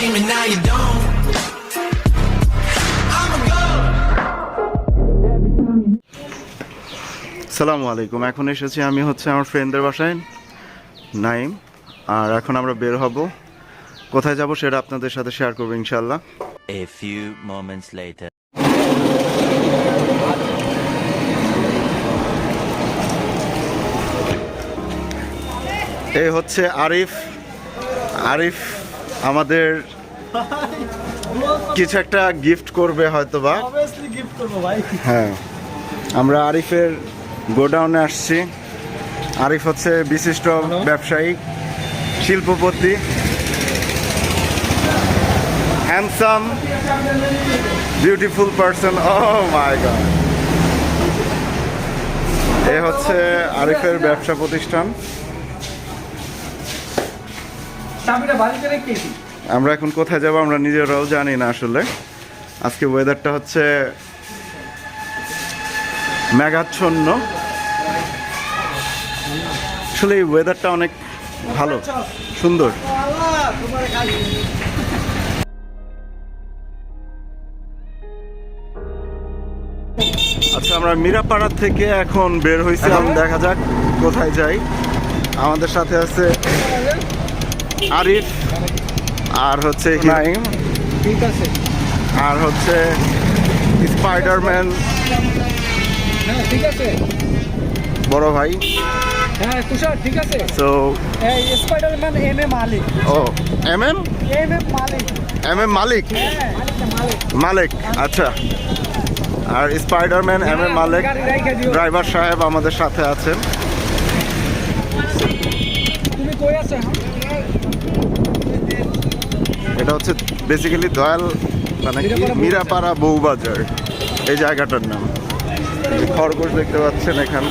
dream and now you don't. সালামু আলাইকুম। এখন এসেছি আমি হচ্ছে আমার ফ্রেন্ডদের বাসায় নাইম। আর এখন আমরা বের হব। কোথায় যাব সেটা আপনাদের সাথে শেয়ার করব ইনশাল্লাহ A few moments later. এই হচ্ছে আরিফ। আরিফ আমাদের কিছু একটা গিফট করবে হয়তো বা হ্যাঁ। আমরা আরিফের গোডাউনে আসছি। আরিফ হচ্ছে বিশিষ্ট ব্যবসায়ী শিল্পপতি। Handsome beautiful person oh my god এ হচ্ছে আরিফের ব্যবসা প্রতিষ্ঠান। চাবিটা বাড়িতে রেখেছি আমরা এখন কোথায় যাব আমরা নিজেরাও জানি না আসলে। আজকে ওয়েদারটা হচ্ছে মেঘাচ্ছন্ন। আসলে এই ওয়েদারটা অনেক ভালো সুন্দর। আচ্ছা আমরা মিরাপাড়া থেকে এখন বের হয়েছিলাম দেখা যাক কোথায় যাই। আমাদের সাথে আছে আরিফ আর হচ্ছে হিনাইম ঠিক আছে। আর হচ্ছে স্পাইডারম্যান। হ্যাঁ ঠিক আছে। বড় ভাই। হ্যাঁ তুষার ঠিক আছে। তো Spiderman M A Malik. O M M? M M Malik. M M Malik? হ্যাঁ মালিক মালিক। আচ্ছা। আর Spiderman M M Malik. Driver সাহেব আমাদের সাথে আছেন তুমি কই আছো এখন এটা হচ্ছে বেসিক্যালি দয়াল মানে কি? মিরাপাড়া বউবাজার এই জায়গাটার নাম। খরগোশ দেখতে পাচ্ছেন এখানে।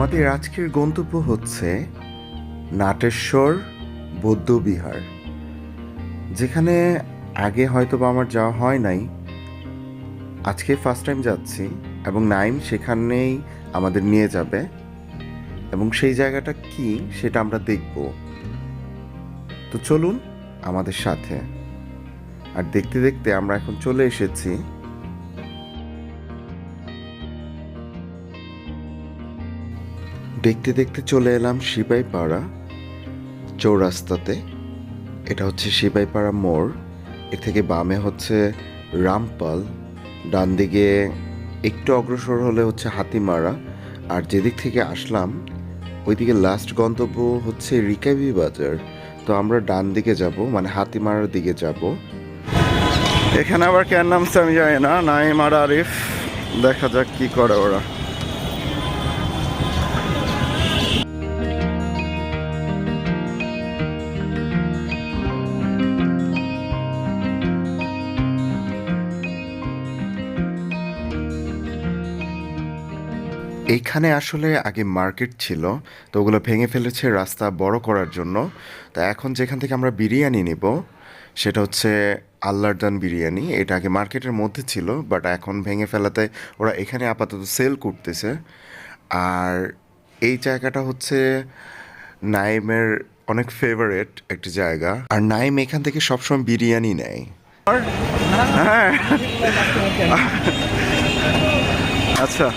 আমাদের আজকের গন্তব্য হচ্ছে নাটেশ্বর বৌদ্ধবিহার যেখানে আগে হয়তো বা আমার যাওয়া হয় নাই। আজকে ফার্স্ট টাইম যাচ্ছি এবং নাইম সেখানেই আমাদের নিয়ে যাবে। এবং সেই জায়গাটা কি সেটা আমরা দেখব। তো চলুন আমাদের সাথে। আর দেখতে দেখতে আমরা এখন চলে এসেছি দেখতে দেখতে চলে এলাম সিপাইপাড়া চৌরাস্তাতে। এটা হচ্ছে সিপাইপাড়া মোড়। এর থেকে বামে হচ্ছে রামপাল। ডান দিকে একটু অগ্রসর হলে হচ্ছে হাতিমারা। আর যেদিক থেকে আসলাম, ওইদিকে লাস্ট গন্তব্য হচ্ছে রিকাবি বাজার। তো আমরা ডান দিকে যাব মানে হাতিমারার দিকে যাব। এখানে আবার কেন নামছে আমি জানি না, নাইম আর আরিফ। দেখা যাক কি করে ওরা। এইখানে আসলে আগে মার্কেট ছিল তো ওগুলো ভেঙে ফেলেছে রাস্তা বড় করার জন্য। তা এখন যেখান থেকে আমরা বিরিয়ানি নিব সেটা হচ্ছে আল্লারদান বিরিয়ানি। এটা আগে মার্কেটের মধ্যে ছিল বাট এখন ভেঙে ফেলাতে ওরা এখানে আপাতত সেল করতেছে। আর এই জায়গাটা হচ্ছে নাইমের অনেক ফেভারেট একটি জায়গা। আর নাইম এখান থেকে সবসময় বিরিয়ানি নেয়। হ্যাঁ। আচ্ছা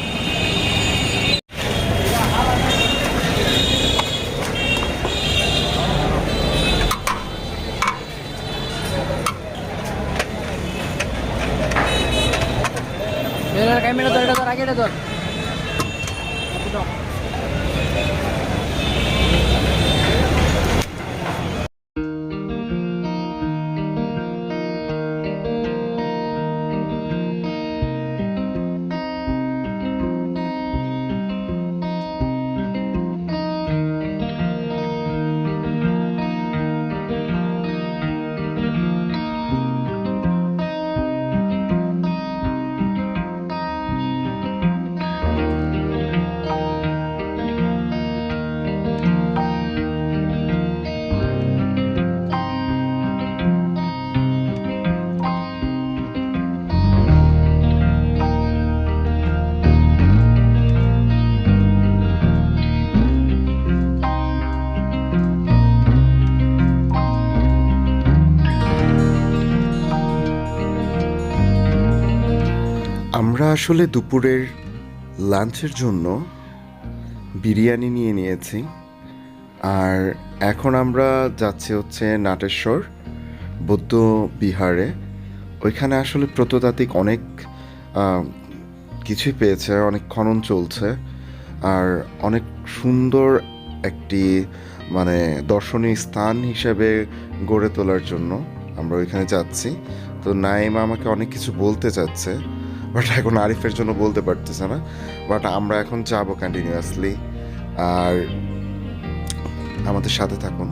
ক্যামেরা ধর এটা আসলে দুপুরের লাঞ্চের জন্য বিরিয়ানি নিয়ে নিয়েছি। আর এখন আমরা যাচ্ছি হচ্ছে নাটেশ্বর, বৌদ্ধ বিহারে। ওইখানে আসলে প্রত্নতাত্ত্বিক অনেক কিছুই পেয়েছে, অনেক খনন চলছে। আর অনেক সুন্দর একটি মানে দর্শনীয় স্থান হিসেবে গড়ে তোলার জন্য আমরা ওইখানে যাচ্ছি। তো নাইম আমাকে অনেক কিছু বলতে চাচ্ছে। বাট এখন আরিফের জন্য বলতে পারতেছে না। বাট আমরা এখন যাব কন্টিনিউয়াসলি আর আমাদের সাথে থাকুন।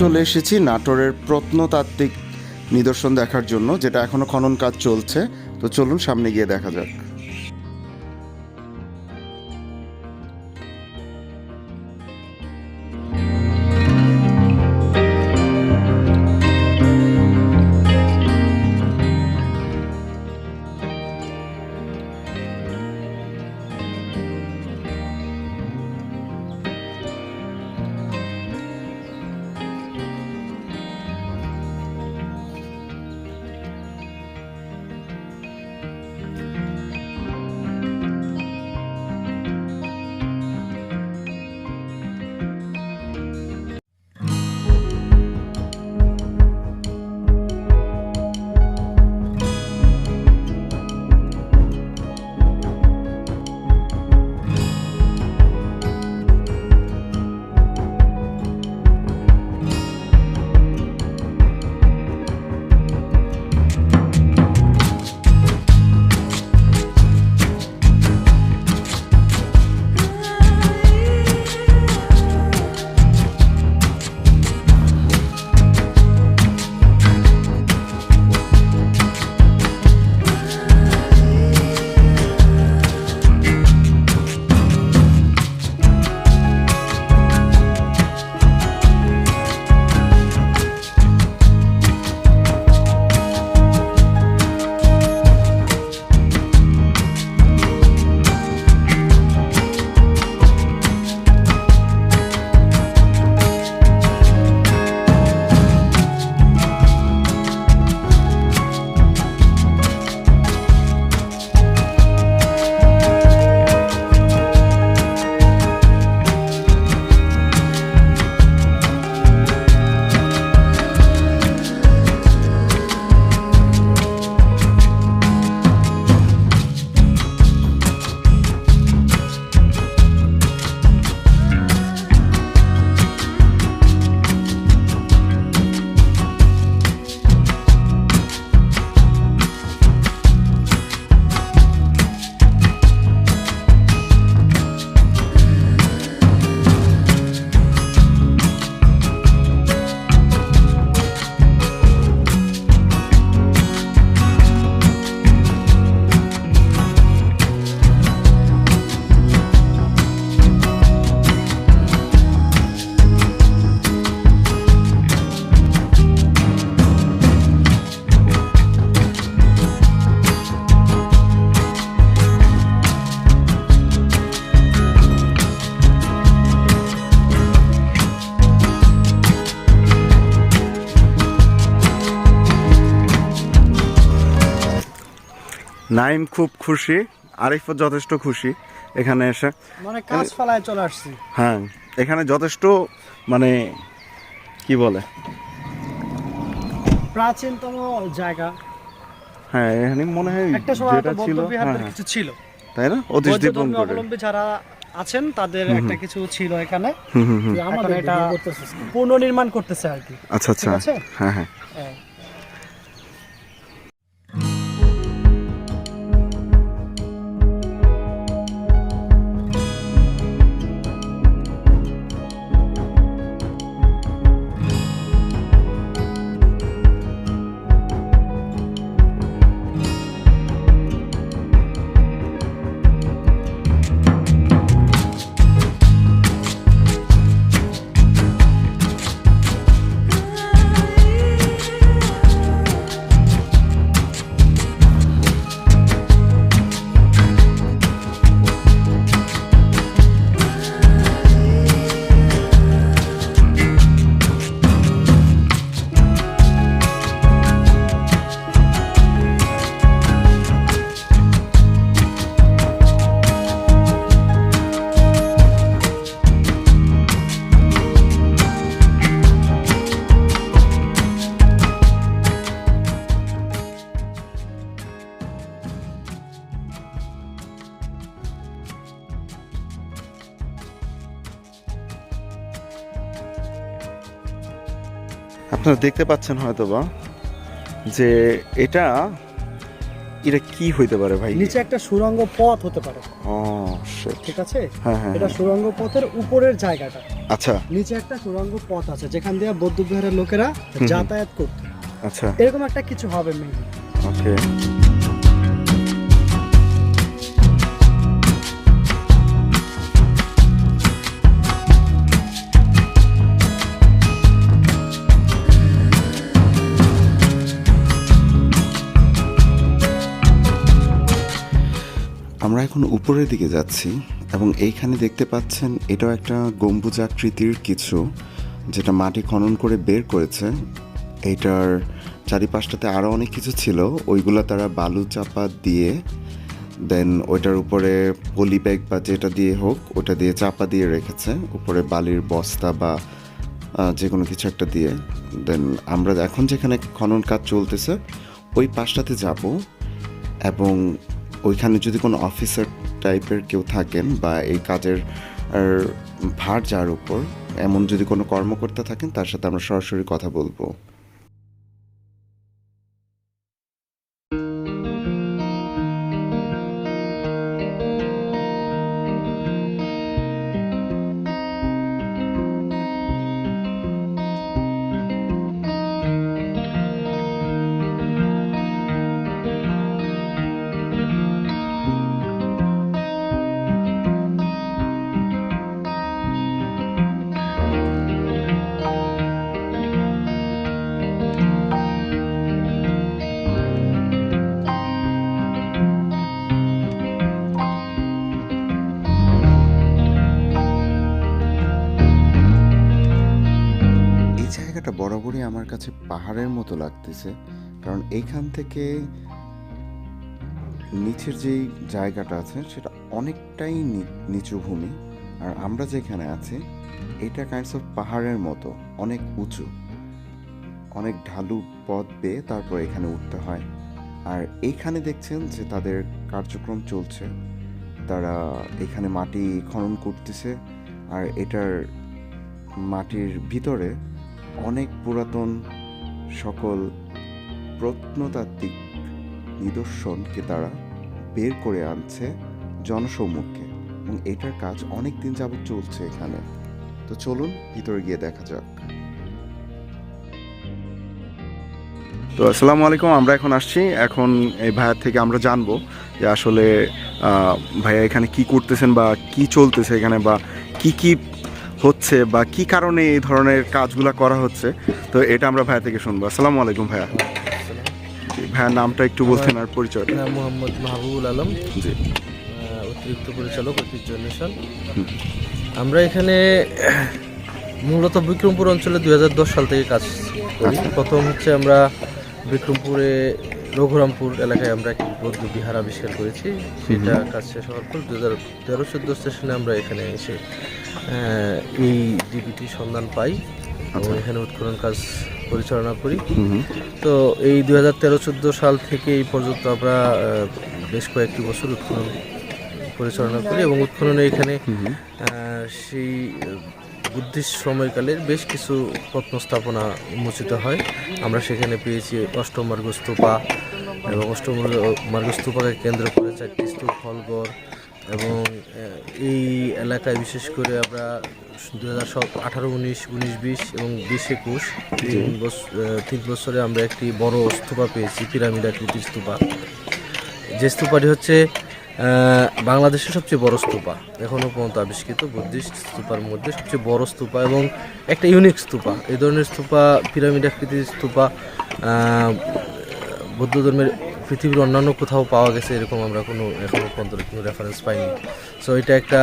চলে এসেছি নাটোরের প্রত্নতাত্ত্বিক নিদর্শন দেখার জন্য, যেটা এখনও খনন কাজ চলছে। তো চলুন সামনে গিয়ে দেখা যাক। নাইম খুব খুশি আরিফও যথেষ্ট খুশি এখানে এসে। মানে কাজ ফেলায় চলে আসছি। হ্যাঁ এখানে যথেষ্ট মানে কি বলে? প্রাচীনতম জায়গা। হ্যাঁ এখানে মনে হয় একটা সময় যেটা ছিল হ্যাঁ, হ্যাঁ, কিছু ছিল। তাই না? অতীশ দীপন করে। অবলম্বী যারা আছেন তাদের একটা কিছু ছিল এখানে। হুম হুম হুম। এখন এটা পুনর্নির্মাণ করতেছে আর কি। আচ্ছা আচ্ছা। ঠিক হ্যাঁ। হ্যাঁ। আপনারা দেখতে পাচ্ছেন হয়তো বা যে এটা এটা কি হইতে পারে ভাই? নিচে একটা সুরঙ্গ পথ হতে পারে। ও. ঠিক আছে? হ্যাঁ হ্যাঁ এটা হ্যাঁ। সুরঙ্গ পথের উপরের জায়গাটা। আচ্ছা। নিচে একটা সুরঙ্গ পথ আছে যেখান দিয়ে বৌদ্ধ বিহারের লোকেরা যাতায়াত করত। আচ্ছা। এরকম একটা কিছু হবে মেবি ওকে। আমরা এখন উপরের দিকে যাচ্ছি এবং এইখানে দেখতে পাচ্ছেন এটাও একটা গম্বুজাকৃতির কিছু, যেটা মাটি খনন করে বের করেছে। এইটার চারিপাশটাতে আরও অনেক কিছু ছিল, ওইগুলো তারা বালু চাপা দিয়ে, দেন ওইটার উপরে পলি ব্যাগ বা যেটা দিয়ে হোক, ওটা দিয়ে চাপা দিয়ে রেখেছে। উপরে বালির বস্তা বা যে কোনো কিছু একটা দিয়ে। দেন আমরা এখন যেখানে খনন কাজ চলতেছে, ওই পাশটাতে যাব এবং ওইখানে যদি কোনো অফিসার টাইপের কেউ থাকেন বা এই কাজের ভার যার উপর, এমন যদি কোনো কর্মকর্তা থাকেন, তার সাথে আমরা সরাসরি কথা বলব। জায়গাটা বরাবরই আমার কাছে পাহাড়ের মতো লাগতেছে। কারণ এইখান থেকে নিচের যেই জায়গাটা আছে, সেটা অনেকটাই নিচু ভূমি। আর আমরা যেখানে আছি, এটা কাইন্ডস অফ পাহাড়ের মতো, অনেক উঁচু। অনেক ঢালু পথ বেয়ে তারপর এখানে উঠতে হয়। আর এইখানে দেখছেন যে তাদের কার্যক্রম চলছে। তারা এখানে মাটি খনন করতেছে। আর এটার মাটির ভিতরে অনেক পুরাতন সকল প্রত্নতাত্ত্বিক নিদর্শনকে তারা বের করে আনছে জনসম্মুখে। এবং এটার কাজ অনেক দিন যাবত চলছে এখানে। তো চলুন, ভিতরে গিয়ে দেখা যাক। তো আসসালামু আলাইকুম, আমরা এখন আসছি। এখন এই ভাইয়ার থেকে আমরা জানব যে আসলে ভাইয়া এখানে কি করতেছেন বা কি চলতেছে এখানে বা কি কি হচ্ছে বা কি কারণে এই ধরনের কাজগুলো করা হচ্ছে তো এটা আমরা ভাইয়া থেকে শুনব। আসসালামু আলাইকুম ভাইয়া। ভাইয়ার নামটা একটু বলছেন আর পরিচয়টা। নাম মোহাম্মদ মাহবুবুল আলম। জি। অতিরিক্ত পরিচালক ঐতিহ্য অন্বেষণ। আমরা এখানে মূলত বিক্রমপুর অঞ্চলে দুই হাজার দশ সাল থেকে কাজ করি। আচ্ছা। প্রথম হচ্ছে আমরা বিক্রমপুরে রঘুরামপুর এলাকায় আমরা একটি বৌদ্ধ বিহার আবিষ্কার করেছি। সেটা কাজ শেষ হওয়ার পর দু হাজার তেরো চোদ্দ স্টেশনে আমরা এখানে এসে এই ডিবিটির সন্ধান পাই এবং আচ্ছা। এখানে উৎখনন কাজ পরিচালনা করি। তো এই দু হাজার তেরো চোদ্দ সাল থেকে এই পর্যন্ত আমরা বেশ কয়েকটি বছর উৎখনন পরিচালনা করি এবং উৎখননে এখানে সেই বুদ্ধিস্ট সময়কালের বেশ কিছু প্রত্নস্থাপনা উন্মোচিত হয় আমরা সেখানে পেয়েছি অষ্টম মার্গ স্তূপা এবং অষ্টম মার্গ স্তূপাকে কেন্দ্র করে চারটি স্তূপ হলঘর এবং এই এলাকায় বিশেষ করে আমরা দু হাজার আঠারো উনিশ উনিশ বিশ এবং বিশ একুশ তিন বছর তিন বছরে আমরা একটি বড় স্তূপা পেয়েছি পিরামিড আকৃতির স্তূপা। যে স্তূপাটি হচ্ছে বাংলাদেশের সবচেয়ে বড় স্তূপা। এখনও পর্যন্ত আবিষ্কৃত বুদ্ধিস্ট স্তূপার মধ্যে সবচেয়ে বড় স্তূপা এবং একটা ইউনিক স্তূপা। এই ধরনের স্তূপা পিরামিড আকৃতির স্তূপা বৌদ্ধ ধর্মের পৃথিবীর অন্যান্য কোথাও পাওয়া গেছে, এরকম আমরা কোনো এখনও পর্যন্ত কোনো রেফারেন্স পাইনি। সো এটা একটা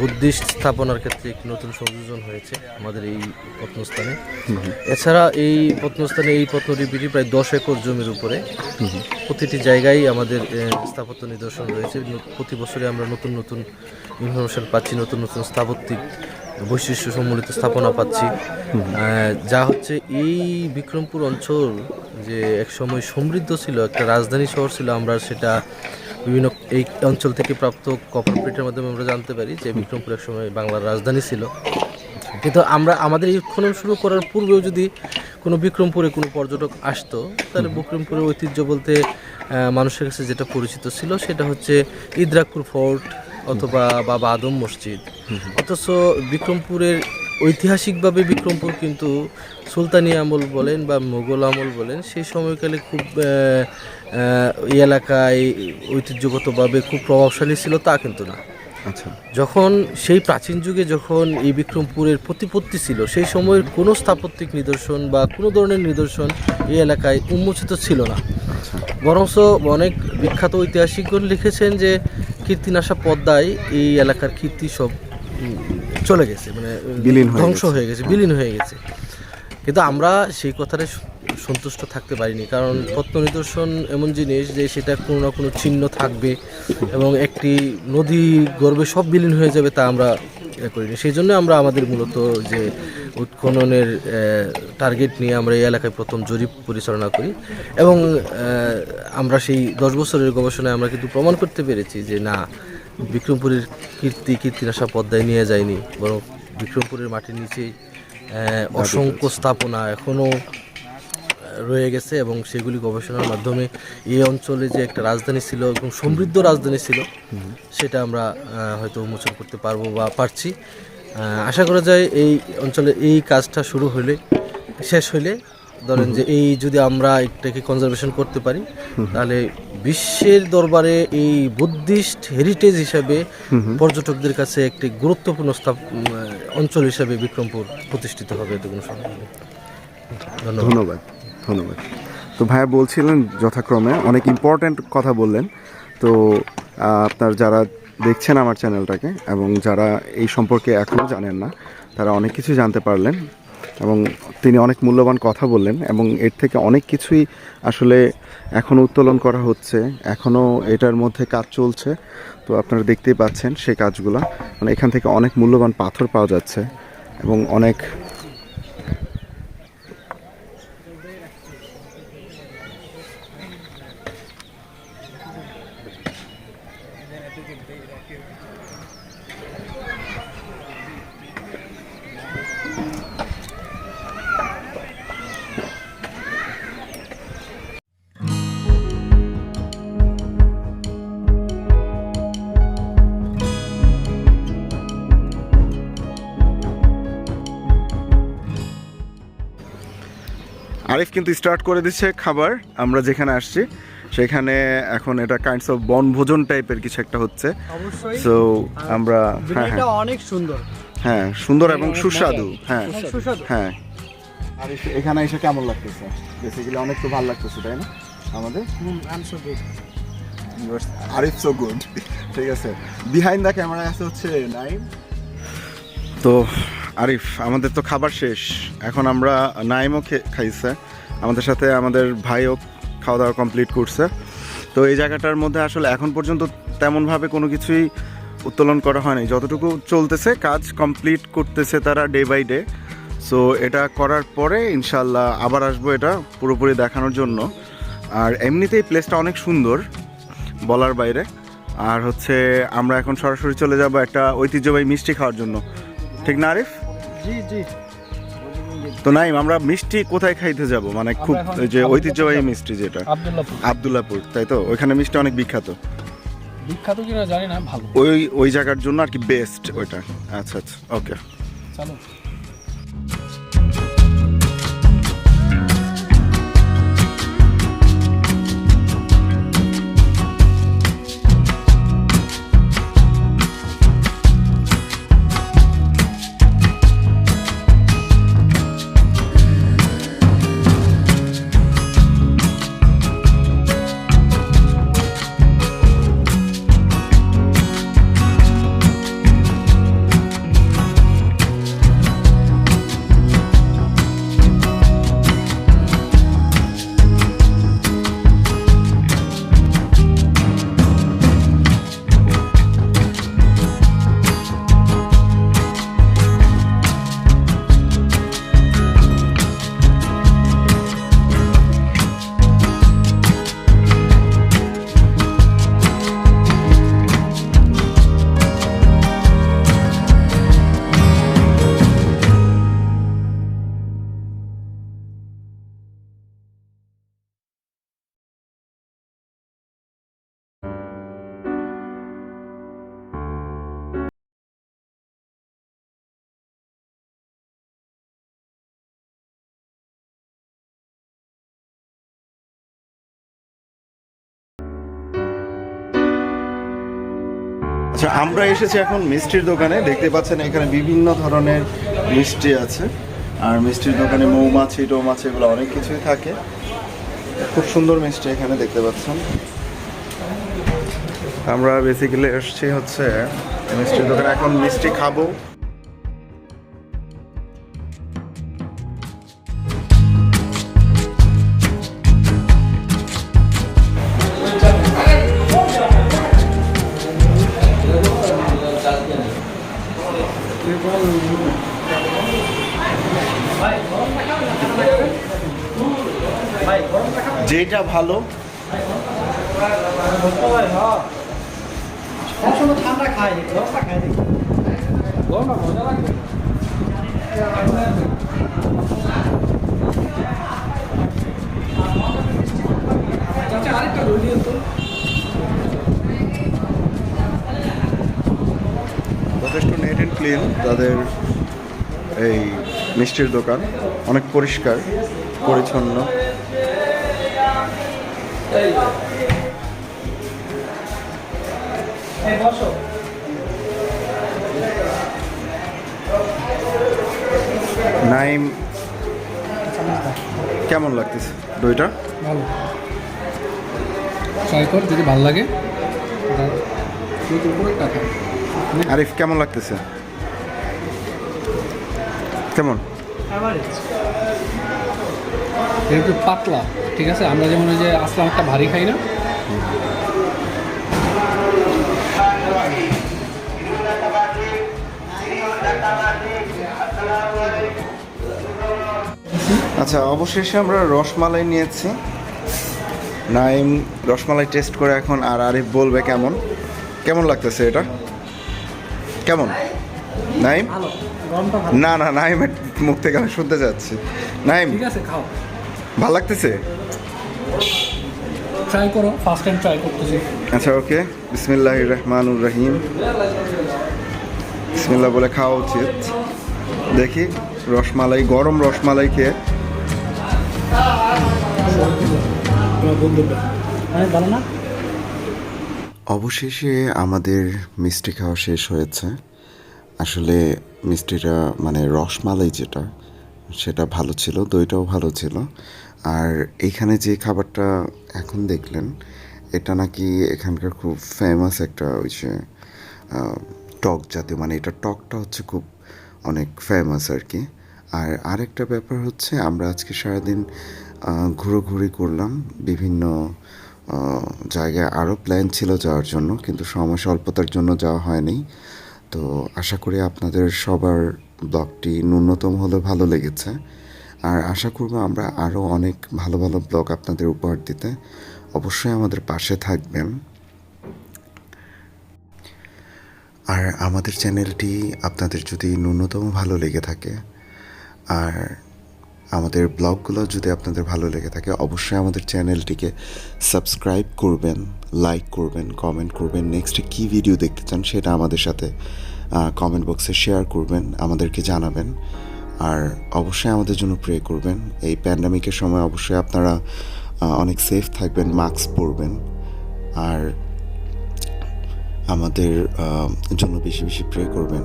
বুদ্ধিস্ট স্থাপনার ক্ষেত্রে একটি নতুন সংযোজন হয়েছে আমাদের এই প্রত্নস্থানে এছাড়া এই প্রত্নস্থানে এই প্রত্নলিপিটি প্রায় দশ একর জমির উপরে। প্রতিটি জায়গায় আমাদের স্থাপত্য নিদর্শন রয়েছে। প্রতি বছরে আমরা নতুন নতুন ইনফরমেশন পাচ্ছি, নতুন নতুন স্থাপত্যিক বৈশিষ্ট্য সম্মিলিত স্থাপনা পাচ্ছি। যা হচ্ছে এই বিক্রমপুর অঞ্চল যে একসময় সমৃদ্ধ ছিল একটা রাজধানী শহর ছিল আমরা সেটা বিভিন্ন এই অঞ্চল থেকে প্রাপ্ত কপার প্লেটের মাধ্যমে আমরা জানতে পারি যে বিক্রমপুর এক সময় বাংলার রাজধানী ছিল। কিন্তু আমরা আমাদের এই খনন শুরু করার পূর্বেও যদি কোনো বিক্রমপুরে কোনো পর্যটক আসতো তাহলে বিক্রমপুরের ঐতিহ্য বলতে মানুষের কাছে যেটা পরিচিত ছিল সেটা হচ্ছে ইদ্রাকপুর ফোর্ট অথবা বাবা আদম মসজিদ। অথচ বিক্রমপুরের ঐতিহাসিকভাবে বিক্রমপুর কিন্তু সুলতানি আমল বলেন বা মোগল আমল বলেন সেই সময়কালে খুব এই এলাকায় ঐতিহ্যগতভাবে খুব প্রভাবশালী ছিল তা কিন্তু না। আচ্ছা। যখন সেই প্রাচীন যুগে যখন এই বিক্রমপুরের প্রতিপত্তি ছিল সেই সময়ের কোনো স্থাপত্যিক নিদর্শন বা কোনো ধরনের নিদর্শন এই এলাকায় উন্মোচিত ছিল না। আচ্ছা। বরঞ্চ অনেক বিখ্যাত ঐতিহাসিকগণ লিখেছেন যে কীর্তিনাশা পদ্মায় এই এলাকার কীর্তি সব চলে গেছে মানে বিলীন ধ্বংস হয়ে গেছে বিলীন হয়ে। গেছে। কিন্তু আমরা সেই কথাটা সন্তুষ্ট থাকতে পারিনি। কারণ প্রত্ন নিদর্শন এমন জিনিস যে সেটা কোনো না কোনো চিহ্ন থাকবে এবং একটি নদী গর্বে সব বিলীন হয়ে যাবে তা আমরা করিনি। সেই জন্য আমরা আমাদের মূলত যে উৎখননের টার্গেট নিয়ে আমরা এই এলাকায় প্রথম জরিপ পরিচালনা করি। এবং আমরা সেই দশ বছরের গবেষণায় আমরা কিন্তু প্রমাণ করতে পেরেছি যে না বিক্রমপুরের কীর্তি কীর্তিনাশা পদ্মায় নিয়ে যায়নি। বরং বিক্রমপুরের মাটির নিচেই আহ, অসংখ্য স্থাপনা এখনও রয়ে গেছে এবং সেগুলি গবেষণার মাধ্যমে এই অঞ্চলে যে একটা রাজধানী ছিল এবং সমৃদ্ধ রাজধানী ছিল, সেটা আমরা হয়তো উন্মোচন করতে পারব বা পারছি। আশা করা যায় এই অঞ্চলে এই কাজটা শুরু হলে শেষ হলে ধরেন যে এই যদি আমরা এটাকে কনজারভেশন করতে পারি, তাহলে বিশ্বের দরবারে এই বুদ্ধিস্ট হেরিটেজ হিসাবে পর্যটকদের কাছে একটি গুরুত্বপূর্ণ অঞ্চল হিসাবে বিক্রমপুর প্রতিষ্ঠিত হবে এতে কোনো ধন্যবাদ। ধন্যবাদ তো ভাইয়া বলছিলেন যথাক্রমে, অনেক ইম্পর্ট্যান্ট কথা বললেন। তো আপনার যারা দেখছেন আমার চ্যানেলটাকে এবং যারা এই সম্পর্কে এখনও জানেন না, তারা অনেক কিছু জানতে পারলেন এবং তিনি অনেক মূল্যবান কথা বললেন এবং এর থেকে অনেক কিছুই আসলে এখনও উত্তোলন করা হচ্ছে এখনও এটার মধ্যে কাজ চলছে। তো আপনারা দেখতেই পাচ্ছেন সেই কাজগুলো। মানে এখান থেকে অনেক মূল্যবান পাথর পাওয়া যাচ্ছে এবং অনেক আরিফ কিন্তু স্টার্ট করে দিচ্ছে খাবার আমরা যেখানে আসছি সেখানে এখন এটা কাইন্ডস অফ বনভোজন টাইপের কিছু একটা হচ্ছে। সো আমরা হ্যাঁ হ্যাঁ। অনেক সুন্দর। হ্যাঁ সুন্দর এবং সুস্বাদু হ্যাঁ। হ্যাঁ। আরিফ এখানে এসে কেমন লাগতেছে? বেসিক্যালি অনেক তো ভালো লাগতেছে তাই না? আমাদের? আরিফ সো গুড ঠিক আছে। বিহাইন্ড দ্য ক্যামেরা আছে হচ্ছে নাইম। তো আরিফ, আমাদের তো খাবার শেষ। এখন আমরা নাইমও খাইছে। আমাদের সাথে আমাদের ভাইও খাওয়া দাওয়া কমপ্লিট করছে। তো এই জায়গাটার মধ্যে আসলে এখন পর্যন্ত তেমনভাবে কোনো কিছুই উত্তোলন করা হয়নি। যতটুকু চলতেছে, কাজ কমপ্লিট করতেছে তারা ডে বাই ডে সো এটা করার পরে ইনশাল্লাহ আবার আসব এটা পুরোপুরি দেখানোর জন্য। আর এমনিতেই প্লেসটা অনেক সুন্দর, বলার বাইরে। আর হচ্ছে আমরা এখন সরাসরি চলে যাব একটা ঐতিহ্যবাহী মিষ্টি খাওয়ার জন্য। ঠিক না, আরিফ? জি জি। তো নাইম আমরা মিষ্টি কোথায় খাইতে যাব? মানে খুব যে ঐতিহ্যবাহী মিষ্টি যেটা। আবদুল্লাপুর। তাই তো? ওইখানে মিষ্টি অনেক বিখ্যাত। বিখ্যাত কিনা জানি না ভালো। ওই ওই জায়গার জন্য আর কি বেস্ট ওইটা। আচ্ছা আচ্ছা ওকে চলো। আচ্ছা আমরা এসেছি এখন মিষ্টির দোকানে। দেখতে পাচ্ছেন, এখানে বিভিন্ন ধরনের মিষ্টি আছে। আর মিষ্টির দোকানে মৌমাছি, টৌমাছি, এগুলো অনেক কিছুই থাকে। খুব সুন্দর মিষ্টি এখানে দেখতে পাচ্ছেন। আমরা বেসিক্যালি এসছি হচ্ছে মিষ্টির দোকানে। এখন মিষ্টি খাব। ভালো। ঠান্ডা খাই গরমটা খাই গরমটা মজা লাগবে। আরেকটা রুই তো। যথেষ্ট নেট অ্যান্ড ক্লিন তাদের এই মিষ্টির দোকান। অনেক পরিষ্কার পরিচ্ছন্ন। বসো। নাইম কেমন লাগতেছে দইটা? ভালো। ট্রাই কর যদি ভালো লাগে। আরিফ কেমন লাগতেছে? কেমন? এটা একটু পাতলা ঠিক আছে? আমরা যেমন ওই যে আসলাম একটা ভারী খাই না? আচ্ছা অবশেষে আমরা রসমালাই নিয়েছি। নাইম রসমালাই টেস্ট করে এখন আর আরিফ বলবে কেমন? কেমন লাগতেছে এটা? কেমন? নাইম? না না নাইমের মুখ থেকে আমি শুনতে চাচ্ছি। নাইম? ঠিক আছে খাও। ভালো লাগতেছে? ট্রাই করো ফার্স্ট টাইম ট্রাই করতেছি। আচ্ছা ওকে। বিসমিল্লাহ রহমানুর রহিম। বিসমিল্লাহ বলে খাওয়া উচিত। দেখি রসমালাই গরম রসমালাই খেয়ে। তোমার বন্ধুরা অনেক ভালো না? অবশেষে আমাদের মিষ্টি খাওয়া শেষ হয়েছে। আসলে মিষ্টিটা মানে রসমালাই যেটা সেটা ভালো ছিল দইটাও ভালো ছিল। আর এইখানে যে খাবারটা এখন দেখলেন, এটা নাকি এখানকার খুব ফেমাস একটা ওই যে টক জাতীয় মানে এটা টকটা হচ্ছে খুব অনেক ফেমাস আর কি। আর আরেকটা ব্যাপার হচ্ছে, আমরা আজকে সারাদিন ঘোরাঘুরি করলাম বিভিন্ন জায়গায়। আরও প্ল্যান ছিল যাওয়ার জন্য, কিন্তু সময় স্বল্পতার জন্য যাওয়া হয়নি। তো আশা করি আপনাদের সবার ব্লগটি ন্যূনতম হলে ভালো লেগেছে। আর আশা করব আমরা আরও অনেক ভালো ভালো ব্লগ আপনাদের উপহার দিতে অবশ্যই আমাদের পাশে থাকবেন। আর আমাদের চ্যানেলটি আপনাদের যদি ন্যূনতম ভালো লেগে থাকে, আর আমাদের ব্লগগুলো যদি আপনাদের ভালো লেগে থাকে, অবশ্যই আমাদের চ্যানেলটিকে সাবস্ক্রাইব করবেন, লাইক করবেন, কমেন্ট করবেন, নেক্সটে কী ভিডিও দেখতে চান সেটা আমাদের সাথে কমেন্ট বক্সে শেয়ার করবেন, আমাদেরকে জানাবেন। আর অবশ্যই আমাদের জন্য প্রে করবেন। এই প্যান্ডামিকের সময় অবশ্যই আপনারা অনেক সেফ থাকবেন মাস্ক পরবেন। আর আমাদের জন্য বেশি বেশি প্রে করবেন।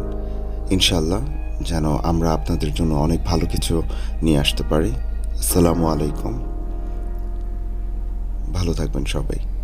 ইনশাল্লাহ যেন আমরা আপনাদের জন্য অনেক ভালো কিছু নিয়ে আসতে পারি। আসসালামু আলাইকুম। ভালো থাকবেন সবাই।